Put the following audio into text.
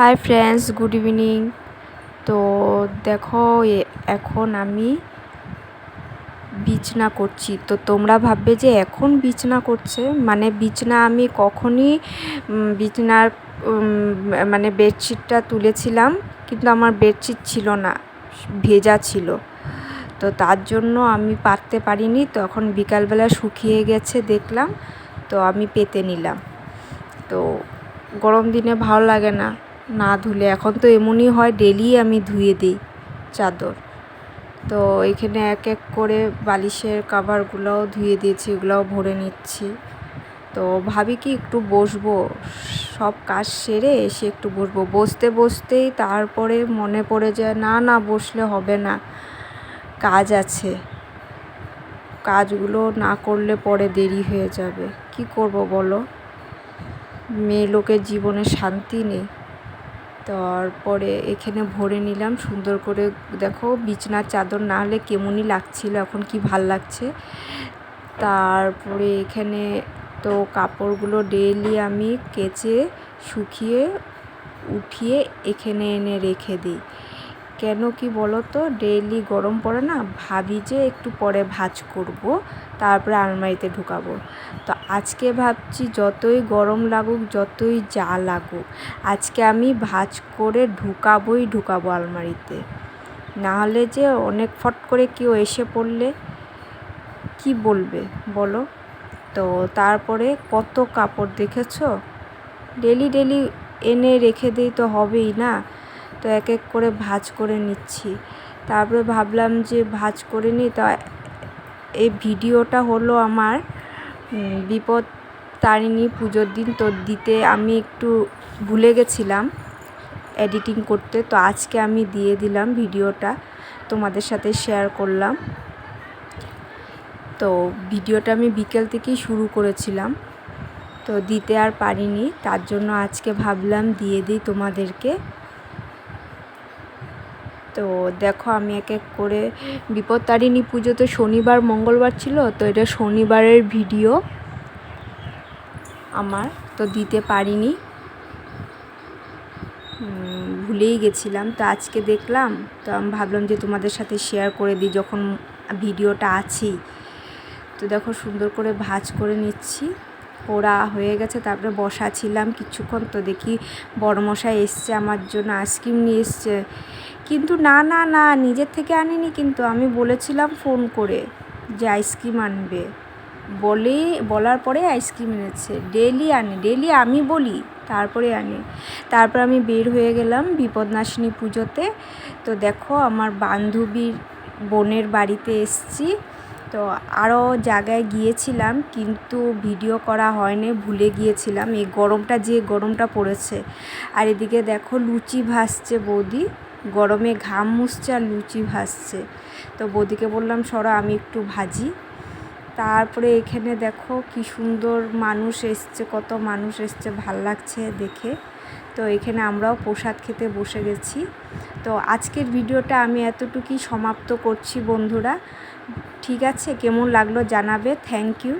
Hi friends good evening তো দেখো এখন আমি বিছনা করছি। তো তোমরা ভাববে যে এখন বিছনা করছে? মানে বিছনা আমি কখনই বিছনার মানে বেডশিটটা তুলেছিলাম, কিন্তু আমার বেডশিট ছিল না, ভেজা ছিল। তো তার জন্য আমি পাততে পারিনি, তো এখন বিকালবেলা শুকিয়ে গেছে দেখলাম, তো আমি পেতে নিলাম। তো গরম দিনে ভালো লাগে না। না ধুলে। এখন তো এমনই হয়, ডেলি আমি ধুয়ে দিই চাদর। তো এখানে এক এক করে বালিশের কাভারগুলোও ধুয়ে দিয়েছি ওগুলোও ভরে নিচ্ছি। তো ভাবি কি একটু বসবো? সব কাজ সেরে এসে একটু বসবো। বসতে বসতেই তারপরে মনে পড়ে যায়, না না, বসলে হবে না। কাজ আছে। কাজগুলো না করলে পরে দেরি হয়ে যাবে। কি করব বলো? মেয়ে লোকের জীবনে শান্তি নেই। তারপরে এখানে ভরে নিলাম। সুন্দর করে দেখো বিছনার চাদর না হলে কেমনই লাগছিল, এখন কি ভালো লাগছে। তারপরে এখানে তো কাপড়গুলো ডেইলি আমি কেচে, শুকিয়ে, উঠিয়ে এখানে এনে রেখে দিই। কেন কি বলো তো ডেইলি গরম পড়ে না, ভাবি যে একটু পরে ভাজ করব, তারপরে আলমারিতে ঢুকাবো। তো আজকে ভাবছি যতই গরম লাগুক, যতই যা লাগুক, আজকে আমি ভাজ করে ঢুকাবোই ঢুকাবো আলমারিতে। না হলে যে অনেক ফট করে কেউ এসে পড়লে কি বলবে বলো? তো তারপরে কত কাপড় দেখেছ? ডেলি ডেলি এনে রেখে দিই তো হবেই না। তো এক এক করে ভাজ করে নিচ্ছি। তারপরে ভাবলাম যে ভাজ করে নিই, তা এই ভিডিওটা হলো আমার বিপদ তারিণী পুজোর দিন। তো দিতে আমি একটু ভুলে গেছিলাম এডিটিং করতে, তো আজকে আমি দিয়ে দিলাম ভিডিওটা, তোমাদের সাথে শেয়ার করলাম। তো ভিডিওটা আমি বিকেল থেকেই শুরু করেছিলাম, তো দিতে আর পারিনি, তার জন্য আজকে ভাবলাম দিয়ে দিই তোমাদেরকে। তো দেখো আমি এক এক করে বিপত্তারিণী পুজো তো শনিবার, মঙ্গলবার ছিল, তো এটা শনিবারের ভিডিও আমার, তো দিতে পারিনি। ভুলেই গেছিলাম, তো আজকে দেখলাম, তো আমি ভাবলাম যে তোমাদের সাথে শেয়ার করে দিই যখন ভিডিওটা আছেই তো দেখো সুন্দর করে ভাজ করে নিচ্ছি, পোড়া হয়ে গেছে, তারপরে বসা ছিলাম কিছুক্ষণ, তো দেখি বড়মশাই এসছে, আমার জন্য আইসক্রিম নিয়ে এসছে। কিন্তু না না না, নিজের থেকে আনিনি, কিন্তু আমি বলেছিলাম ফোন করে যে আইসক্রিম আনবে। বলে, বলার পরে আইসক্রিম এনেছে। ডেলি আনে ডেলি আমি বলি, তারপরে আনে। তারপর আমি বের হয়ে গেলাম বিপদনাশিনী পুজোতে। তো দেখো, আমার বান্ধবীর বোনের বাড়িতে এসছি। তো আরও জায়গায় গিয়েছিলাম, কিন্তু ভিডিও করা হয়নি, ভুলে গিয়েছিলাম। এই গরমটা, যে গরমটা পড়েছে। আর এদিকে দেখো, লুচি ভাসছে বৌদি। গরমে ঘাম মুছছে আর লুচি ভাসছে তো বৌদিকে বললাম, সরো, আমি একটু ভাজি। তারপরে এখানে দেখো কি সুন্দর মানুষ এসছে, কত মানুষ এসছে, ভালো লাগছে দেখে। তো এখানে আমরাও প্রসাদ খেতে বসে গেছি। তো আজকের ভিডিওটা আমি এতটুকুই সমাপ্ত করছি বন্ধুরা। ঠিক আছে? কেমন লাগল জানাবে? Thank you